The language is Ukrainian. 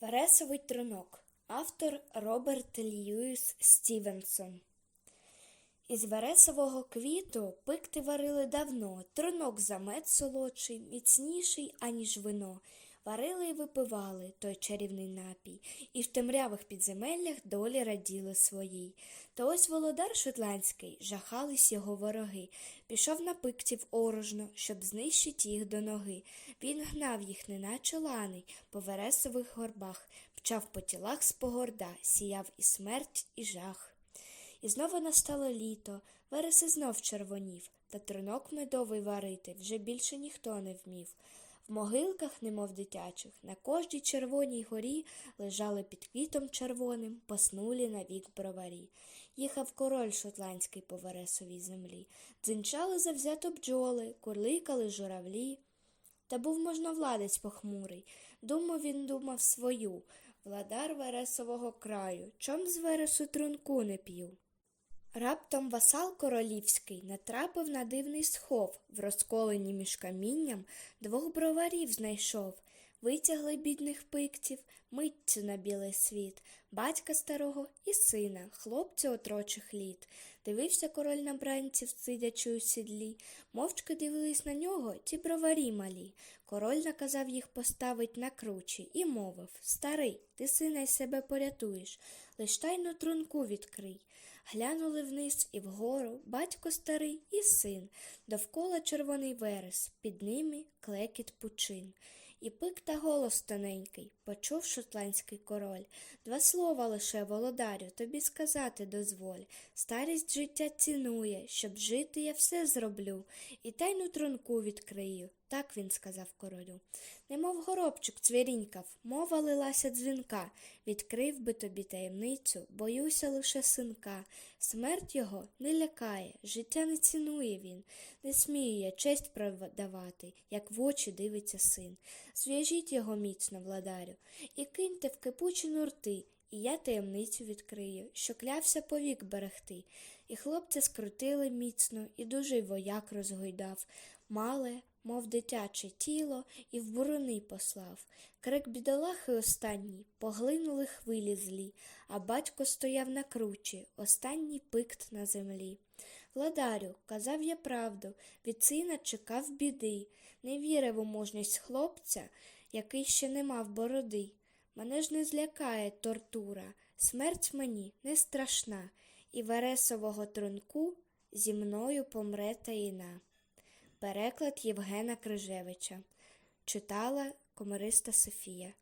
Вересовий трунок. Автор Роберт Льюіс Стівенсон. Із вересового квіту пикти варили давно, трунок за мед солодший, міцніший, аніж вино. Варили й випивали той чарівний напій, і в темрявих підземеллях долі раділи своїй. То ось володар шотландський, жахались його вороги, пішов на пиктів оружно, щоб знищить їх до ноги. Він гнав їх, неначе ланий, по вересових горбах, пчав по тілах з погорда, сіяв і смерть, і жах. І знову настало літо, вереси знов червонів, та трунок медовий варити вже більше ніхто не вмів. В могилках, немов дитячих, на кожній червоній горі лежали під квітом червоним, поснулі навік броварі. Їхав король шотландський по вересовій землі, дзинчали завзято бджоли, курликали журавлі. Та був можновладець похмурий, думав він думав свою, владар вересового краю, чом з вересу трунку не п'ю. Раптом васал королівський натрапив на дивний схов, в розколені між камінням двох броварів знайшов, витягли бідних пиктів, митцю на білий світ, батька старого і сина, хлопця отрочих літ. Дивився король на бранців, сидячи у сідлі, мовчки дивились на нього ті броварі малі. Король наказав їх поставить на кручі і мовив Старий, ти сина й себе порятуєш, лиш тайну трунку відкрий. Глянули вниз і вгору батько старий і син, довкола червоний верес, під ними клекіт пучин. І пик та голос тоненький, почув шотландський король. Два слова лише, володарю, тобі сказати дозволь. Старість життя цінує, щоб жити я все зроблю, і тайну трунку відкрию. Так він сказав королю. Немов горобчик цвірінькав, мова лилася дзвінка. Відкрив би тобі таємницю, боюся лише синка. Смерть його не лякає, життя не цінує він, не смію я честь продавати, як в очі дивиться син. Зв'яжіть його міцно, владарю, і киньте в кипучі рти, і я таємницю відкрию, що клявся повік берегти. І хлопця скрутили міцно, і дужий вояк розгойдав. Мале, мов дитяче тіло, і в буруни послав. Крик бідолахи останній, поглинули хвилі злі, а батько стояв на кручі, останній пикт на землі. Владарю, казав я правду, від сина чекав біди, не вірив у мужність хлопця, який ще не мав бороди. Мене ж не злякає тортура, смерть мені не страшна, і вересового трунку зі мною помре таїна. Переклад Євгена Крижевича. Читала комариста Софія.